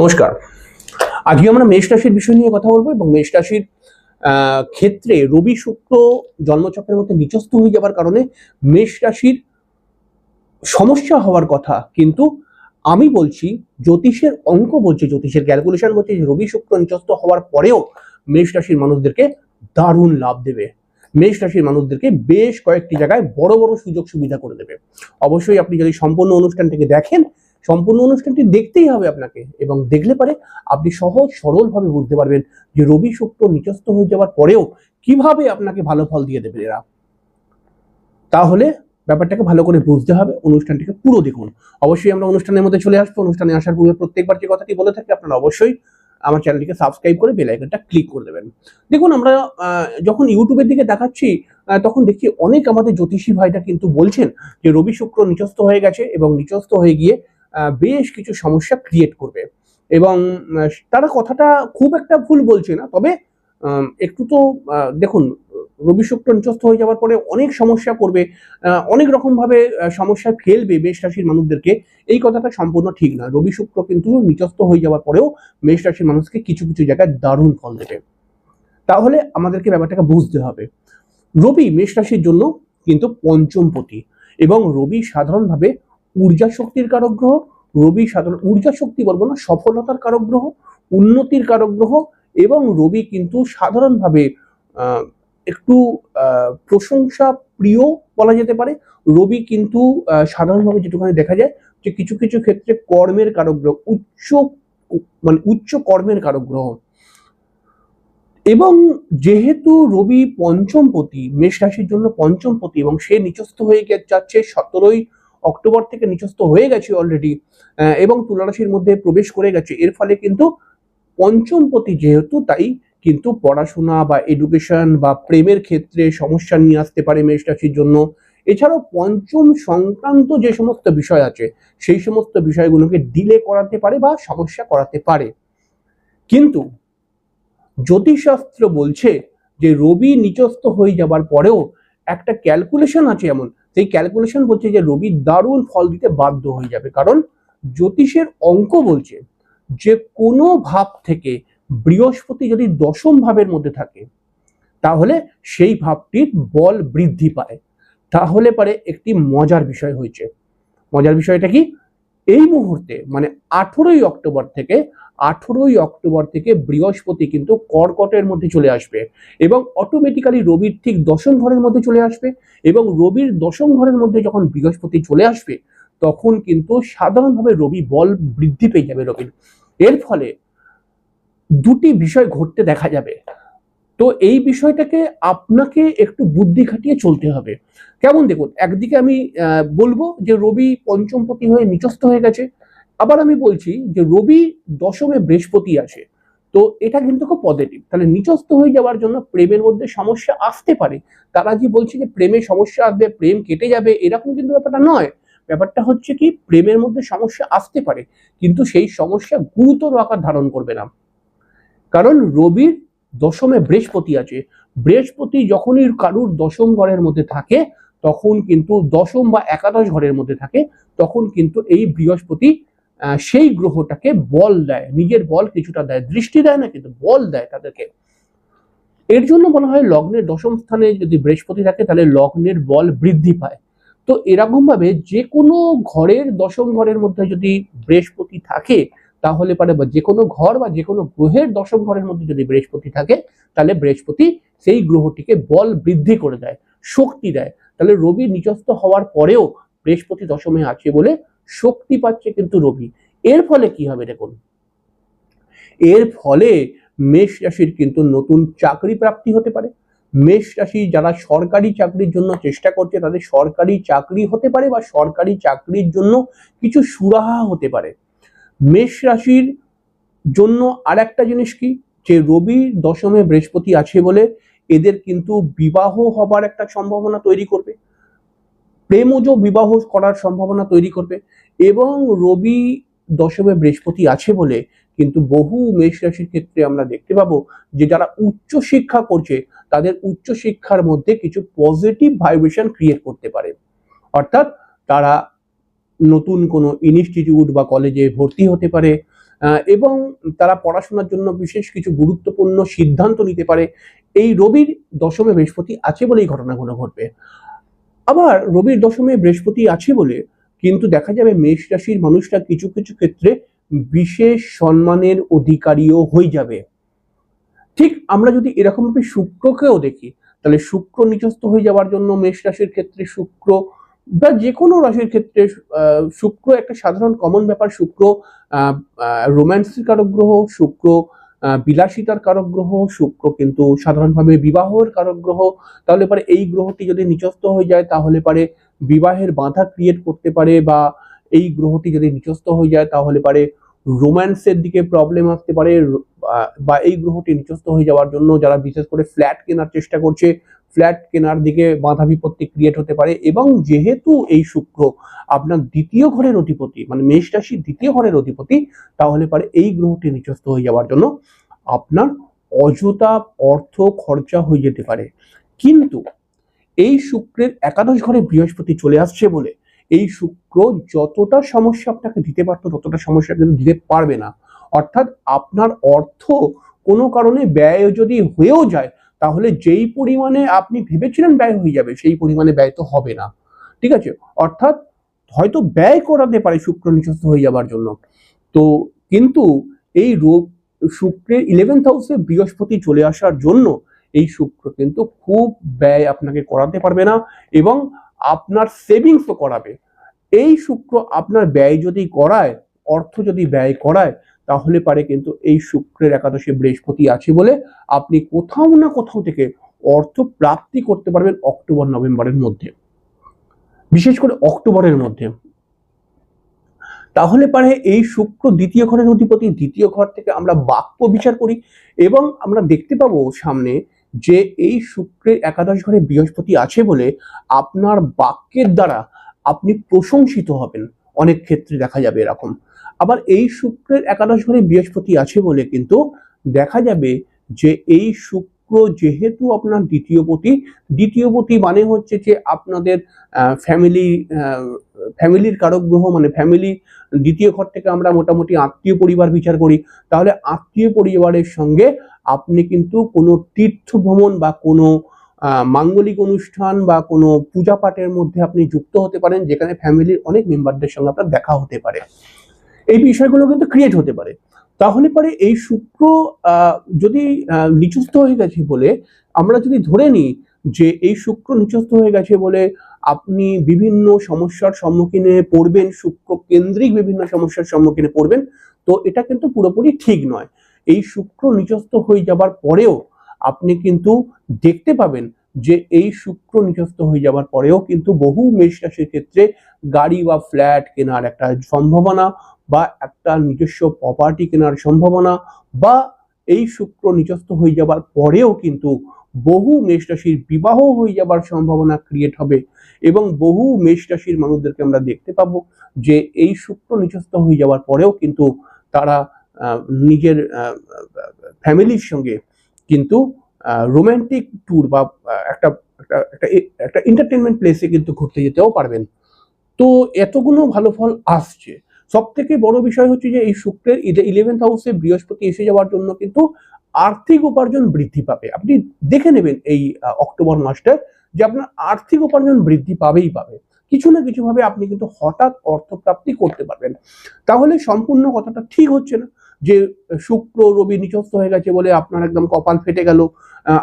নমস্কার। আজকে আমরা মেষ রাশির বিষয় নিয়ে কথা বলব এবং মেষ রাশির ক্ষেত্রে রবি শুক্র জন্মচক্রের মধ্যে নিচস্থ হয়ে যাবার কারণে মেষ রাশির সমস্যা হওয়ার কথা। কিন্তু আমি বলছি, জ্যোতিষের অঙ্ক বলছে, জ্যোতিষের ক্যালকুলেশন বলছে রবি শুক্র নিচস্থ হওয়ার পরেও মেষ রাশির মানুষদেরকে দারুণ লাভ দেবে। মেষ রাশির মানুষদেরকে বেশ কয়েকটি জায়গায় বড় বড় সুযোগ সুবিধা করে দেবে। অবশ্যই আপনি যদি সম্পূর্ণ অনুষ্ঠানটিকে দেখেন সম্পূর্ণ অনুষ্ঠানটি দেখতেই হবে আপনাকে এবং দেখলে পারে আপনি সহজ সরলভাবে বুঝতে পারবেন যে রবি শুক্র নিচস্থ হয়ে যাওয়ার পরেও কীভাবে আপনাকে ভালো ফল দিয়ে দেবে এরা। তাহলে ব্যাপারটাকে ভালো করে বুঝতে হবে, অনুষ্ঠানটিকে পুরো দেখুন। অবশ্যই আমরা অনুষ্ঠানের মধ্যে চলে আসব, অনুষ্ঠানে আসার পূর্বে প্রত্যেকবার যে কথাটি বলে থাকি আপনারা অবশ্যই আমার চ্যানেলটিকে সাবস্ক্রাইব করে বেল আইকনটা ক্লিক করে দেবেন। দেখুন, আমরা যখন ইউটিউবের দিকে দেখাচ্ছি তখন দেখি অনেক আমাদের জ্যোতিষী ভাইরা কিন্তু বলছেন যে রবি শুক্র নিচস্থ হয়ে গেছে এবং নিচস্থ হয়ে গিয়ে বেশ কিছু সমস্যা ক্রিয়েট করবে। এবং তারা কথাটা খুব একটা ভুল বলছে না তবে একটু তো দেখুন রবি শুক্র নিচস্থ হয়ে যাওয়ার পরে অনেক সমস্যা করবে অনেক রকম ভাবে আহ, সমস্যায় ফেলবে মেষ রাশির মানুষদেরকে। এই কথাটা সম্পূর্ণ ঠিক না। রবি শুক্র কিন্তু নিচস্থ হয়ে যাওয়ার পরেও মেষ রাশির মানুষকে কিছু কিছু জায়গায় দারুণ ফল দেবে। তাহলে আমাদেরকে ব্যাপারটাকে বুঝতে হবে। রবি মেষ রাশির জন্য কিন্তু পঞ্চমপতি এবং রবি সাধারণভাবে ঊর্জা শক্তির কারক গ্রহ রবি সাধারণ ঊর্জা শক্তি বলব না, সফলতার কারক গ্রহ উন্নতির কারক গ্রহ এবং রবি কিন্তু সাধারণভাবে একটু প্রশংসা প্রিয় বলা যেতে পারে। রবি কিন্তু সাধারণভাবে যেটুখানি দেখা যায় যে কিছু কিছু ক্ষেত্রে কর্মের কারক গ্রহ উচ্চ মানে উচ্চ কর্মের কারক গ্রহ এবং যেহেতু রবি পঞ্চমপতি, মেষ রাশির জন্য পঞ্চমপতি এবং সে নিচস্থ হয়ে যাচ্ছে সতেরোই অক্টোবর থেকে নিচস্থ হয়ে গেছে অলরেডি এবং তুলা রাশির মধ্যে প্রবেশ করে গেছে। এর ফলে কিন্তু পঞ্চমপতি যেহেতু, তাই কিন্তু পড়াশোনা বা এডুকেশন বা প্রেমের ক্ষেত্রে সমস্যা নিয়ে আসতে পারে মেষ রাশির জন্য। এছাড়াও পঞ্চম সংক্রান্ত যে সমস্ত বিষয় আছে, সেই সমস্ত বিষয়গুলোকে ডিলে করাতে পারে বা সমস্যা করাতে পারে। কিন্তু জ্যোতিষশাস্ত্র বলছে যে রবি নিচস্থ হয়ে যাবার পরেও একটা ক্যালকুলেশন আছে এমন। সেই ক্যালকুলেশন বলছে যে রবি দারুণ ফল দিতে বাধ্য হয়ে যাবে। কারণ জ্যোতিষের অঙ্ক বলছে যে কোনো ভাব থেকে বৃহস্পতি যদি দশম ভাবের মধ্যে থাকে, তাহলে সেই ভাবটির বল বৃদ্ধি পায়। তাহলে পারে একটি মজার বিষয় হয়েছে। মজার বিষয়টা কি? এই মুহূর্তে মানে আঠেরোই অক্টোবর থেকে, আঠেরোই অক্টোবর থেকে বৃহস্পতি কিন্তু কর্কটের মধ্যে চলে আসবে এবং অটোমেটিক্যালি রবির ঠিক দশম ঘরের মধ্যে চলে আসবে এবং রবির দশম ঘরের মধ্যে যখন বৃহস্পতি চলে আসবে, তখন কিন্তু সাধারণভাবে রবি বল বৃদ্ধি পেয়ে যাবে রবির। এর ফলে দুটি বিষয় ঘটতে দেখা যাবে। তো এই বিষয়টাকে আপনাকে একটু বুদ্ধি খাটিয়ে চলতে হবে। কেমন দেখুন, একদিকে আমি বলব যে রবি পঞ্চমপতি হয়ে নিচস্থ হয়ে গেছে। আবার আমি বলছি যে রবি দশমে বৃহস্পতি আছে। তো এটা কিন্তু খুব পজিটিভ তাহলে নিচস্থ হয়ে যাওয়ার জন্য প্রেমের মধ্যে সমস্যা আসতে পারে। তারা যে বলছে যে প্রেমে সমস্যা আসবে, প্রেম কেটে যাবে, এরকম কিন্তু ব্যাপারটা নয়। ব্যাপারটা হচ্ছে কি, প্রেমের মধ্যে সমস্যা আসতে পারে। কিন্তু সেই সমস্যা গুরুতর আকার ধারণ করবে না। কারণ রবির দশমে বৃহস্পতি আছে। বৃহস্পতি যখনই কারুর দশম ঘরের মধ্যে থাকে, তখন কিন্তু দশম বা একাদশ ঘরের মধ্যে থাকে, তখন কিন্তু এই বৃহস্পতি সেই গ্রহটাকে বল দেয়, নিজের বল কিছুটা দেয়, দৃষ্টি দেয় না, কিন্তু বল দেয় তাদেরকে। এর জন্য বলা হয় লগ্নের দশম স্থানে যদি বৃহস্পতি থাকে, তাহলে লগ্নের বল বৃদ্ধি পায়। তো এরকম ভাবে যে কোনো ঘরের দশম ঘরের মধ্যে যদি বৃহস্পতি থাকে তাহলে পারে বা যে কোনো ঘর বা যে কোনো গ্রহের দশম ঘরের মধ্যে যদি বৃহস্পতি থাকে, তাহলে বৃহস্পতি সেই গ্রহটিকে বল বৃদ্ধি করে দেয়, শক্তি দেয়। তাহলে রবি নিচস্থ হওয়ার পরেও বৃহস্পতি দশমে আছে বলে শক্তি পাচ্ছে কিন্তু রবি। এর ফলে কি হবে দেখুন? এর ফলে মেষ রাশির কিন্তু নতুন চাকরি প্রাপ্তি হতে পারে। মেষ রাশি যারা সরকারি চাকরির জন্য চেষ্টা করছে, তাদের সরকারি চাকরি হতে পারে বা সরকারি চাকরির জন্য কিছু সুরাহা হতে পারে। মেষ রাশির জন্য আর একটা জিনিস কি? যে রবি দশমে বৃহস্পতি আছে বলে এদের কিন্তু বিবাহ হবার একটা সম্ভাবনা তৈরি করবে। প্রেমজ বিবাহ করার সম্ভাবনা তৈরি করবে এবং রবি দশমে বৃহস্পতি আছে বলে কিন্তু বহু মেষ রাশির ক্ষেত্রে আমরা দেখতে পাবো যে যারা উচ্চ শিক্ষা করছে তাদের উচ্চ শিক্ষার মধ্যে কিছু পজিটিভ ভাইব্রেশন ক্রিয়েট করতে পারে। অর্থাৎ তারা নতুন কোনো ইনস্টিটিউট বা কলেজে ভর্তি হতে পারে এবং তারা পড়াশোনার জন্য বিশেষ কিছু গুরুত্বপূর্ণ সিদ্ধান্ত নিতে পারে। এই রবির দশমে বৃহস্পতি আছে বলেই ঘটনাগুলো ঘটবে। আবার রবির দশমে বৃহস্পতি আছে বলে কিন্তু দেখা যাবে মেষ রাশির মানুষরা কিছু কিছু ক্ষেত্রে বিশেষ সম্মানের অধিকারীও হয়ে যাবে। ঠিক আমরা যদি এরকম ভাবে শুক্রকেও দেখি, তাহলে শুক্র নিচস্থ হয়ে যাওয়ার জন্য মেষ রাশির ক্ষেত্রে শুক্র বা যে কোনো রাশির ক্ষেত্রে শুক্র একটা সাধারণ কমন ব্যাপার। শুক্র রোম্যান্সের কারক গ্রহ, শুক্র বিলাসিতার কারক গ্রহ, শুক্র কিন্তু সাধারণভাবে বিবাহের কারক গ্রহ। তাহলে পরে এই গ্রহটি যদি নিচস্থ হয়ে যায়, তাহলে পারে বিবাহের বাধা ক্রিয়েট করতে পারে বা এই গ্রহটি যদি নিচস্থ হয়ে যায়, তাহলে পারে রোম্যান্সের দিকে প্রবলেম আসতে পারে। বা এই গ্রহটি নিচস্থ হয়ে যাওয়ার জন্য যারা বিশেষ করে ফ্ল্যাট কেনার চেষ্টা করছে ফ্ল্যাট কেনার দিকে বাধা বিপত্তি ক্রিয়েট হতে পারে এবং যেহেতু এই শুক্র আপনার দ্বিতীয় ঘরের অধিপতি মানে মেষ রাশির দ্বিতীয় ঘরের অধিপতি, তাহলে পারে এই গ্রহটি নিচস্থ হয়ে যাওয়ার জন্য আপনার অযথা অর্থ খরচা হয়ে যেতে পারে। কিন্তু এই শুক্রের একাদশ ঘরে বৃহস্পতি চলে আসছে বলে এই শুক্র যতটা সমস্যা আপনাকে দিতে পারতো, ততটা সমস্যা কিন্তু দিতে পারবে না। অর্থাৎ আপনার অর্থ কোনো কারণে ব্যয় যদি হয়েও যায় তাহলে যেই পরিমাণে আপনি ভেবেছিলেন ব্যয় হয়ে যাবে, সেই পরিমাণে ব্যয় তো হবে না। ঠিক আছে? অর্থাৎ হয়তো ব্যয় করাতে পারে শুক্র নিচস্থ হয়ে যাবার জন্য। তো কিন্তু এই রোগ শুক্রের ইলেভেন্থ হাউসে বৃহস্পতি চলে আসার জন্য এই শুক্র কিন্তু খুব ব্যয় আপনাকে করাতে পারবে না এবং আপনার সেভিংসও করাবে। এই শুক্র আপনার ব্যয় যদি করায়, অর্থ যদি ব্যয় করায় তাহলে পারে কিন্তু এই শুক্রের একাদশে বৃহস্পতি আছে বলে আপনি কোথাও না কোথাও থেকে অর্থ প্রাপ্তি করতে পারবেন অক্টোবর, নভেম্বরের মধ্যে। বিশেষ করে অক্টোবরের মধ্যে। তাহলে পারে এই শুক্র দ্বিতীয় ঘরের অধিপতি, দ্বিতীয় ঘর থেকে আমরা বাক্য বিচার করি এবং আমরা দেখতে পাবো সামনে যে এই শুক্রের একাদশ ঘরে বৃহস্পতি আছে বলে আপনার বাক্যের দ্বারা আপনি প্রশংসিত হবেন। অনেক ক্ষেত্রে দেখা যাবে এরকম। আবার এই শুক্রের একাদশ ঘরে বৃহস্পতি আছে বলে কিন্তু দেখা যাবে যে এই শুক্র যেহেতু আপনার দ্বিতীয় পতি দ্বিতীয় পতি মানে হচ্ছে যে আপনাদের ফ্যামিলি ফ্যামিলির কারক গ্রহ মানে ফ্যামিলি দ্বিতীয় ঘর থেকে আমরা মোটামুটি আত্মীয় পরিবার বিচার করি। তাহলে আত্মীয় পরিবারের সঙ্গে আপনি কিন্তু কোনো তীর্থ ভ্রমণ বা কোনো মাঙ্গলিক অনুষ্ঠান বা কোনো পূজা পাঠের মধ্যে আপনি যুক্ত হতে পারেন, যেখানে ফ্যামিলির অনেক মেম্বারদের সঙ্গে আপনার দেখা হতে পারে। এই বিষয়গুলো কিন্তু ক্রিয়েট হতে পারে। তাহলে পরে এই শুক্র যদি নিচস্থ হয়ে গেছে বলে আমরা যদি ধরে নিই যে এই শুক্র নিচস্থ হয়ে গেছে বলে আপনি বিভিন্ন সমস্যার সম্মুখীনে পড়বেন, শুক্র কেন্দ্রিক বিভিন্ন সমস্যার সম্মুখীনে পড়বেন, তো এটা কিন্তু পুরোপুরি ঠিক নয়। এই শুক্র নিচস্থ হয়ে যাবার পরেও আপনি কিন্তু দেখতে পাবেন যে এই শুক্র নিচস্থ হয়ে যাবার পরেও কিন্তু বহু মেষ রাশির ক্ষেত্রে গাড়ি বা ফ্ল্যাট কেনার একটা সম্ভাবনা বা একটা নিজস্ব প্রপার্টি কেনার সম্ভাবনা বা এই শুক্র নিচস্থ হয়ে যাবার পরেও কিন্তু বহু মেষ রাশির বিবাহ হয়ে যাবার সম্ভাবনা ক্রিয়েট হবে এবং বহু মেষ রাশির মানুষদেরকে আমরা দেখতে পাবো যে এই শুক্র নিচস্থ হয়ে যাওয়ার পরেও কিন্তু তারা নিজের ফ্যামিলির সঙ্গে কিন্তু রোমান্টিক ট্যুর বা একটা একটা একটা এন্টারটেনমেন্ট প্লেসে কিন্তু ঘুরতে যেতেও পারবেন। তো এতগুলো ভালো ফল আসছে। সব থেকে বড় বিষয় হচ্ছে যে, এই শুক্রের ইলেভেন্থ হাউসে বৃহস্পতি এসে যাওয়ার জন্য কিন্তু আর্থিক উপার্জন বৃদ্ধি পাবে। আপনি দেখে নেবেন এই অক্টোবর মাসটায় যে আপনার আর্থিক উপার্জন বৃদ্ধি পাবেই পাবে। কিছু না কিছুভাবে আপনি কিন্তু হঠাৎ অর্থপ্রাপ্তি করতে পারবেন। তাহলে সম্পূর্ণ কথাটা ঠিক হচ্ছে না। যে শুক্র রবি নিচস্থ হয়ে গেছে বলে আপনার একদম কপাল ফেটে গেল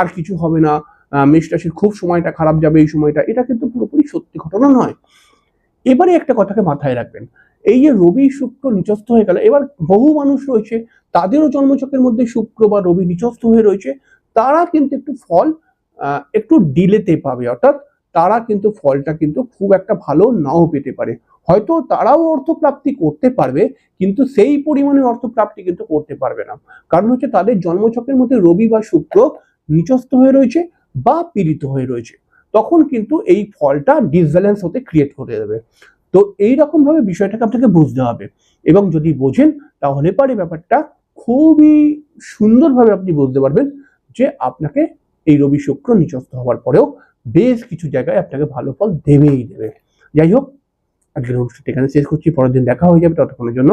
আর কিছু হবে না মেষ রাশির খুব সময়টা খারাপ যাবে এই সময়টা, এটা কিন্তু পুরোপুরি সত্যি ঘটনা নয়। এবারে একটা কথাকে মাথায় রাখবেন, এই যে রবি, শুক্র নিচস্থ হয়ে গেল, এবার বহু মানুষ রয়েছে, তাদেরও জন্মচকের মধ্যে শুক্র বা রবি নিচস্থ হয়ে রয়েছে, তারা কিন্তু একটু ফল একটু ডিলেতে পাবে, অর্থাৎ তারা কিন্তু ফলটা কিন্তু খুব একটা ভালো নাও পেতে পারে। হয়তো তারাও অর্থপ্রাপ্তি করতে পারবে, কিন্তু সেই পরিমাণে অর্থপ্রাপ্তি কিন্তু করতে পারবে না। কারণ হচ্ছে তাদের জন্মচকের মধ্যে রবি বা শুক্র নিচস্থ হয়ে রয়েছে বা পীড়িত হয়ে রয়েছে। তখন কিন্তু এই ফলটা ডিসব্যালেন্স হতে ক্রিয়েট করে দেবে। তো এই রকম ভাবে বিষয়টাকে আপনাকে বুঝতে হবে। এবং যদি বোঝেন, তাহলে পারে ব্যাপারটা খুবই সুন্দরভাবে আপনি বুঝতে পারবেন যে আপনাকে এই রবি শুক্র নিচস্থ হওয়ার পরেও বেশ কিছু জায়গায় আপনাকে ভালো ফল দেবেই দেবে। যাই হোক আজকের অনুষ্ঠানটি এখানে শেষ করছি। পরের দিন দেখা হয়ে যাবে ততক্ষণের জন্য।